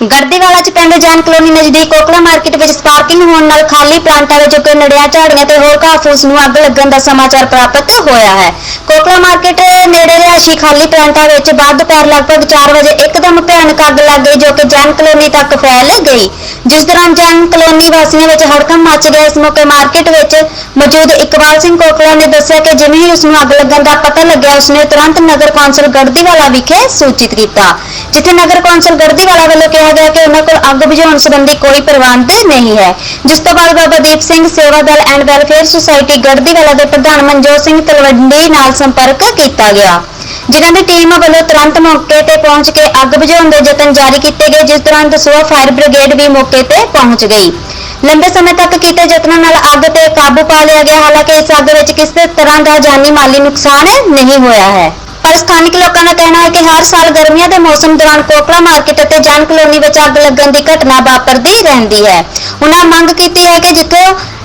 ਗੜਦੀਵਾਲਾ ਚ ਪਿੰਡ ਜੈਨ ਕਲੋਨੀ ਨਜ਼ਦੀਕ ਕੋਕਲਾ ਮਾਰਕੀਟ ਵਿੱਚ ਸਪਾਰਕਿੰਗ ਹੋਣ ਨਾਲ ਖਾਲੀ ਪਲਾਂਟਾਂ ਵਿੱਚ ਉੱਗੇ ਨੜਿਆ ਝਾੜੀਆਂ ਤੇ ਹੋਰ ਘਾਹ ਨੂੰ ਅੱਗ ਲੱਗਣ ਦਾ ਸਮਾਚਾਰ ਪ੍ਰਾਪਤ ਹੋਇਆ ਹੈ। ਕੋਕਲਾ ਮਾਰਕੀਟ ਨੇੜੇ ਰਿਹਾਇਸ਼ੀ ਖਾਲੀ ਪਲਾਂਟਾਂ ਵਿੱਚ ਬਾਅਦ ਦੁਪਹਿਰ ਲਗਭਗ 4 ਵਜੇ ਇੱਕਦਮ ਭਿਆਨਕ ਅੱਗ ਲੱਗ ਗਈ, ਜੋ ਕਿ ਜੈਨ ਕਲੋਨੀ ਤੱਕ ਫੈਲ ਗਈ। ਜਿਸ ਦੌਰਾਨ ਜੈਨ ਕਲੋਨੀ ਵਾਸੀਆਂ ਵਿੱਚ ਹੜਕੰਪ ਮਚ ਗਿਆ। ਇਸ ਮੌਕੇ ਮਾਰਕੀਟ ਵਿੱਚ ਮੌਜੂਦ ਇਕਬਾਲ ਸਿੰਘ ਕੋਕਲਾ ਨੇ ਦੱਸਿਆ ਕਿ ਜਿਵੇਂ ਹੀ ਉਸ ਨੂੰ ਅੱਗ ਲੱਗਣ ਦਾ ਪਤਾ ਲੱਗਿਆ, ਉਸਨੇ ਤੁਰੰਤ ਨਗਰ ਕੌਂਸਲ ਗੜਦੀਵਾਲਾ ਵਿਖੇ ਸੂਚਿਤ ਕੀਤਾ। ਜਿੱਥੇ ਨਗਰ ਕੌਂਸਲ ਗੜਦੀਵਾਲਾ ਵੱਲੋਂ ਕਿਹਾ ਗਿਆ ਕਿ ਉਹਨਾਂ ਕੋਲ ਅੱਗ ਬੁਝਾਉਣ ਸੰਬੰਧੀ ਕੋਈ ਪ੍ਰਬੰਧ ਨਹੀਂ ਹੈ। ਜਿਸ ਤੋਂ ਬਾਅਦ Baba Deep Singh Sewa Dal and welfare society Garhdiwala ਦੇ ਪ੍ਰਧਾਨ ਮਨਜੋਤ ਸਿੰਘ ਤਲਵੰਡੀ ਨਾਲ ਸੰਪਰਕ ਕੀਤਾ ਗਿਆ, ਜਿਨ੍ਹਾਂ ਦੀ ਟੀਮ ਵੱਲੋਂ ਤੁਰੰਤ ਮੌਕੇ ਤੇ ਪਹੁੰਚ ਕੇ ਅੱਗ ਬੁਝਾਉਣ ਦੇ ਯਤਨ ਜਾਰੀ ਕੀਤੇ ਗਏ, ਜਿਸ ਦੌਰਾਨ ਦਸੂਹਾ ਫਾਇਰ ਬ੍ਰਿਗੇਡ ਵੀ ਮੌਕੇ ਤੇ ਪਹੁੰਚ ਗਈ। ਲੰਬੇ ਸਮੇਂ ਤੱਕ ਕੀਤੇ ਯਤਨਾਂ ਨਾਲ ਅੱਗ ਤੇ ਕਾਬੂ ਪਾ ਲਿਆ ਗਿਆ, ਹਾਲਾਂਕਿ ਇਸ ਅੱਗ ਵਿੱਚ ਕਿਸੇ ਤਰ੍ਹਾਂ ਦਾ ਜਾਨੀ ਮਾਲੀ ਨੁਕਸਾਨ ਨਹੀਂ ਹੋਇਆ ਹੈ। ਪਰ ਸਥਾਨਿਕ ਲੋਕਾਂ ਦਾ ਕਹਿਣਾ ਹੈ ਕਿ ਹਰ ਸਾਲ ਗਰਮੀਆਂ ਦੇ ਮੌਸਮ ਦੌਰਾਨ ਕੋਕਲਾ ਮਾਰਕੀਟ ਅਤੇ ਜਨ ਕਲੋਨੀ ਵਿੱਚ ਅੱਗ ਲੱਗਣ ਦੀ ਘਟਨਾ ਵਾਪਰਦੀ ਰਹਿੰਦੀ ਹੈ। ਉਹਨਾਂ ਮੰਗ ਕੀਤੀ ਹੈ ਕਿ ਜਿੱਥੇ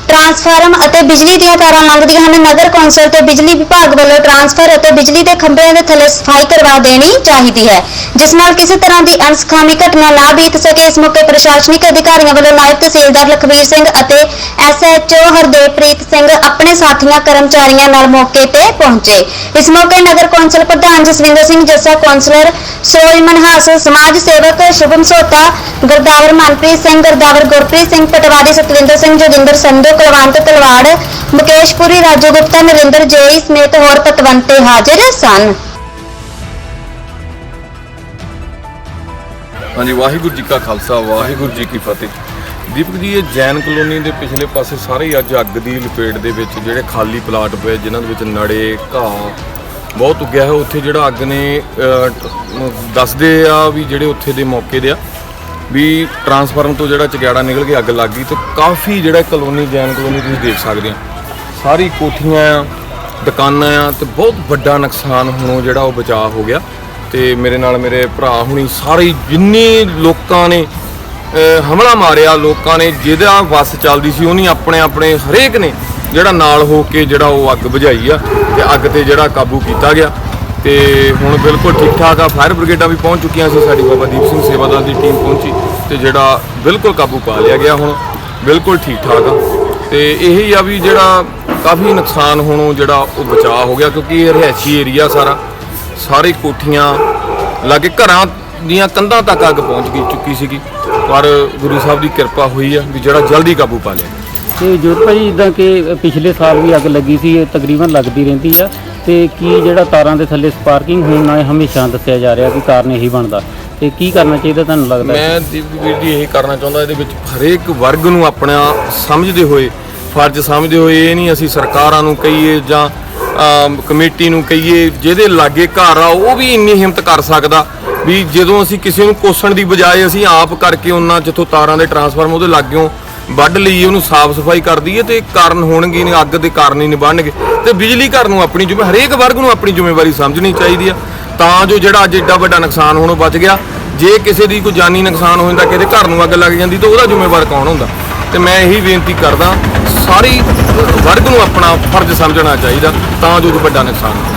ਟਰਾਂਸਫਾਰਮ ਅਤੇ ਬਿਜਲੀ ਦੀਆਂ ਤਾਰਾਂ ਲੰਘਦੀਆਂ ਹਨ। ਨਗਰ ਕੌਂਸਲ ਤੇ ਬਿਜਲੀ ਵਿਭਾਗ ਵੱਲੋਂ ਟਰਾਂਸਫਰ ਅਤੇ ਬਿਜਲੀ ਦੇ ਖੰਭਿਆਂ ਦੇ ਥੱਲੇ ਸਫ਼ਾਈ ਕਰਵਾ ਦੇਣੀ ਚਾਹੀਦੀ ਹੈ, ਜਿਸ ਨਾਲ ਕਿਸੇ ਤਰ੍ਹਾਂ ਦੀ ਅਣਸਖਾਮੀ ਘਟਨਾ ਨਾ ਬੀਤ ਸਕੇ। ਇਸ ਮੌਕੇ ਪ੍ਰਸ਼ਾਸਨਿਕ ਅਧਿਕਾਰੀਆਂ ਵੱਲੋਂ ਨਾਇਬ ਤਹਿਸੀਲਦਾਰ ਲਖਵੀਰ ਸਿੰਘ ਅਤੇ ਐਸਐਚਓ ਹਰਦੇਵਪ੍ਰੀਤ ਸਿੰਘ ਆਪਣੇ ਸਾਥੀਆਂ, ਕਰਮਚਾਰੀਆਂ ਨਾਲ ਮੌਕੇ ਤੇ ਪਹੁੰਚੇ। ਇਸ ਮੌਕੇ ਨਗਰ ਕੌਂਸਲ ਪ੍ਰਧਾਨ ਜਸਵਿੰਦਰ ਸਿੰਘ, ਜੱਸਾ ਕੌਂਸਲਰ ਸੋਈ ਮਨਹਾਸ, ਸਮਾਜ ਸੇਵਕ ਸ਼ੁਭਮ ਸੋਤਾ, ਗੁਰਦਾਵਰ ਮਨਪ੍ਰੀਤ ਸਿੰਘ, ਗੁਰਦਾਵਰ ਗੁਰਪ੍ਰੀਤ ਸਿੰਘ, ਪਟਵਾਰੀ ਸਤਵਿੰਦਰ ਸਿੰਘ, ਜੋਗਿੰਦਰ ਸੰਧੂ ਕੁਲਵੰਤ ਤਲਵਾੜ ਮੁਕੇਸ਼ ਰਾਜੂ ਗੁਪਤਾ ਨਰਿੰਦਰ ਜੇਈ ਸਮੇਤ ਹੋਰ ਪਤਵੰਤੇ ਹਾਜ਼ਰ ਸਨ। ਹਾਂਜੀ ਵਾਹਿਗੁਰੂ ਜੀ ਕਾ ਖਾਲਸਾ ਵਾਹਿਗੁਰੂ ਜੀ ਕੀ ਫਤਿਹ। ਦੀਪਕ ਜੀ ਇਹ ਜੈਨ ਕਲੋਨੀ ਦੇ ਪਿਛਲੇ ਪਾਸੇ ਸਾਰੇ ਹੀ ਅੱਜ ਅੱਗ ਦੀ ਲਪੇਟ ਦੇ ਵਿੱਚ ਜਿਹੜੇ ਖਾਲੀ ਪਲਾਟ ਪਏ ਜਿਨ੍ਹਾਂ ਦੇ ਵਿੱਚ ਨੜੇ ਘਾਹ ਬਹੁਤ ਉੱਗਿਆ ਹੈ ਉੱਥੇ ਜਿਹੜਾ ਅੱਗ ਨੇ ਅਹ, ਦੱਸਦੇ ਆ ਵੀ ਜਿਹੜੇ ਉੱਥੇ ਦੇ ਮੌਕੇ ਦੇ ਆ। ਵੀ ਟਰਾਂਸਫਾਰਮ ਤੋਂ ਜਿਹੜਾ ਚਗਿਆੜਾ ਨਿਕਲ ਕੇ ਅੱਗ ਲੱਗ ਗਈ ਤੇ ਕਾਫੀ ਜਿਹੜਾ ਕਲੋਨੀ, ਜੈਨ ਕਲੋਨੀ ਤੁਸੀਂ ਦੇਖ ਸਕਦੇ ਆ ਸਾਰੀ ਕੋਠੀਆਂ ਆ, ਦੁਕਾਨਾਂ ਆ ਤੇ ਬਹੁਤ ਵੱਡਾ ਨੁਕਸਾਨ ਹੋਣੋਂ ਜਿਹੜਾ ਉਹ ਬਚਾਅ ਹੋ ਗਿਆ। ਤੇ ਮੇਰੇ ਨਾਲ ਮੇਰੇ ਭਰਾ ਹੁਣੀ ਸਾਰੇ ਜਿੰਨੇ ਲੋਕਾਂ ਨੇ ਹਮਲਾ ਮਾਰਿਆ, ਲੋਕਾਂ ਨੇ ਜਿਹਦਾ ਬੱਸ ਚੱਲਦੀ ਸੀ, ਉਹਨੇ ਆਪਣੇ ਆਪਣੇ ਹਰੇਕ ਨੇ ਜਿਹੜਾ ਨਾਲ ਹੋ ਕੇ ਜਿਹੜਾ ਉਹ ਅੱਗ ਬੁਝਾਈ ਆ ਤੇ ਅੱਗ ਤੇ ਜਿਹੜਾ ਕਾਬੂ ਕੀਤਾ ਗਿਆ। ਤੇ ਹੁਣ ਬਿਲਕੁਲ ਠੀਕ ਠਾਕ ਆ। ਫਾਇਰ ਬ੍ਰਿਗੇਡਾਂ ਵੀ ਪਹੁੰਚ ਚੁੱਕੀਆਂ ਸੀ। ਸਾਡੀ ਬਾਬਾ ਦੀਪ ਸਿੰਘ ਸੇਵਾਦਾਰ ਦੀ ਟੀਮ ਪਹੁੰਚੀ ਤੇ ਜਿਹੜਾ ਬਿਲਕੁਲ ਕਾਬੂ ਪਾ ਲਿਆ ਗਿਆ ਹੁਣ। ਬਿਲਕੁਲ ਠੀਕ ਠਾਕ ਆ। ਤੇ ਇਹੀ ਆ ਵੀ ਜਿਹੜਾ ਕਾਫੀ ਨੁਕਸਾਨ ਹੋਣੋਂ ਜਿਹੜਾ ਉਹ ਬਚਾਅ ਹੋ ਗਿਆ ਕਿਉਂਕਿ ਇਹ ਰਿਹਾਇਸ਼ੀ ਏਰੀਆ ਸਾਰਾ। ਸਾਰੇ ਕੋਠੀਆਂ ਲਾਗੇ ਘਰਾਂ ਦੀਆਂ ਕੰਧਾਂ ਤੱਕ ਅੱਗ ਪਹੁੰਚ ਗਈ ਚੁੱਕੀ ਸੀਗੀ। ਪਰ ਗੁਰੂ ਸਾਹਿਬ ਦੀ ਕਿਰਪਾ ਹੋਈ ਆ ਵੀ ਜਿਹੜਾ ਜਲਦੀ ਕਾਬੂ ਪਾ ਲਿਆ। ਤੇ ਜੋਤ ਭਾਈ, ਜਿੱਦਾਂ ਕਿ ਪਿਛਲੇ ਸਾਲ ਵੀ ਅੱਗ ਲੱਗੀ ਸੀ, ਇਹ ਤਕਰੀਬਨ ਲੱਗਦੀ ਰਹਿੰਦੀ ਆ। ਤੇ ਕੀ ਜਿਹੜਾ ਤਾਰਾਂ ਦੇ ਥੱਲੇ ਸਪਾਰਕਿੰਗ ਹੋਣ ਨਾਲ ਹਮੇਸ਼ਾ ਦੱਸਿਆ ਜਾ ਰਿਹਾ ਕਿ ਕਾਰਨ ਇਹੀ ਬਣਦਾ ਤੇ ਕੀ ਕਰਨਾ ਚਾਹੀਦਾ ਤੁਹਾਨੂੰ ਲੱਗਦਾ? ਮੈਂ ਦੀਪ ਵੀਰ ਜੀ ਇਹ ਕਰਨਾ ਚਾਹੁੰਦਾ ਇਹਦੇ ਵਿੱਚ ਹਰੇਕ ਵਰਗ ਨੂੰ ਆਪਣਾ ਸਮਝਦੇ ਹੋਏ, ਫਰਜ਼ ਸਮਝਦੇ ਹੋਏ ਇਹ ਨਹੀਂ ਅਸੀਂ ਸਰਕਾਰਾਂ ਨੂੰ ਕਹੀਏ ਜਾਂ ਕਮੇਟੀ ਨੂੰ ਕਹੀਏ, ਜਿਹਦੇ ਲਾਗੇ ਘਰ ਆ, ਉਹ ਵੀ ਇੰਨੀ ਹਿੰਮਤ ਕਰ ਸਕਦਾ ਵੀ ਜਦੋਂ ਅਸੀਂ ਕਿਸੇ ਨੂੰ ਕੋਸਣ ਦੀ ਬਜਾਏ ਅਸੀਂ ਆਪ ਕਰਕੇ ਉਹਨਾਂ ਜਿੱਥੋਂ ਤਾਰਾਂ ਦੇ ਟਰਾਂਸਫਾਰਮ ਉਹਦੇ ਲਾਗਿਓਂ ਵੱਢ ਲਈਏ ਉਹਨੂੰ ਸਾਫ਼ ਸਫ਼ਾਈ ਕਰ ਦਈਏ ਤੇ ਕਾਰਨ ਹੋਣਗੇ ਨਹੀਂ ਅੱਗ ਦੇ ਕਾਰਨ ਹੀ ਨਹੀਂ ਬਣਨਗੇ ਤੇ ਬਿਜਲੀ ਘਰ ਨੂੰ ਆਪਣੀ ਜ਼ਿੰਮੇ ਹਰੇਕ ਵਰਗ ਨੂੰ ਆਪਣੀ ਜ਼ਿੰਮੇਵਾਰੀ ਸਮਝਣੀ ਚਾਹੀਦੀ ਆ। ਤਾਂ ਜੋ ਜਿਹੜਾ ਅੱਜ ਏਡਾ ਵੱਡਾ ਨੁਕਸਾਨ ਹੋਣੋਂ ਬਚ ਗਿਆ, ਜੇ ਕਿਸੇ ਦੀ ਕੋਈ ਜਾਨੀ ਨੁਕਸਾਨ ਹੋ ਜਾਂਦਾ, ਕਿਤੇ ਘਰ ਨੂੰ ਅੱਗ ਲੱਗ ਜਾਂਦੀ, ਤਾਂ ਉਹਦਾ ਜ਼ਿੰਮੇਵਾਰ ਕੌਣ ਹੁੰਦਾ? ਤੇ ਮੈਂ ਇਹੀ ਬੇਨਤੀ ਕਰਦਾ, ਸਾਰੀ ਵਰਗ ਨੂੰ ਆਪਣਾ ਫਰਜ਼ ਸਮਝਣਾ ਚਾਹੀਦਾ, ਤਾਂ ਜੋ ਵੱਡਾ ਨੁਕਸਾਨ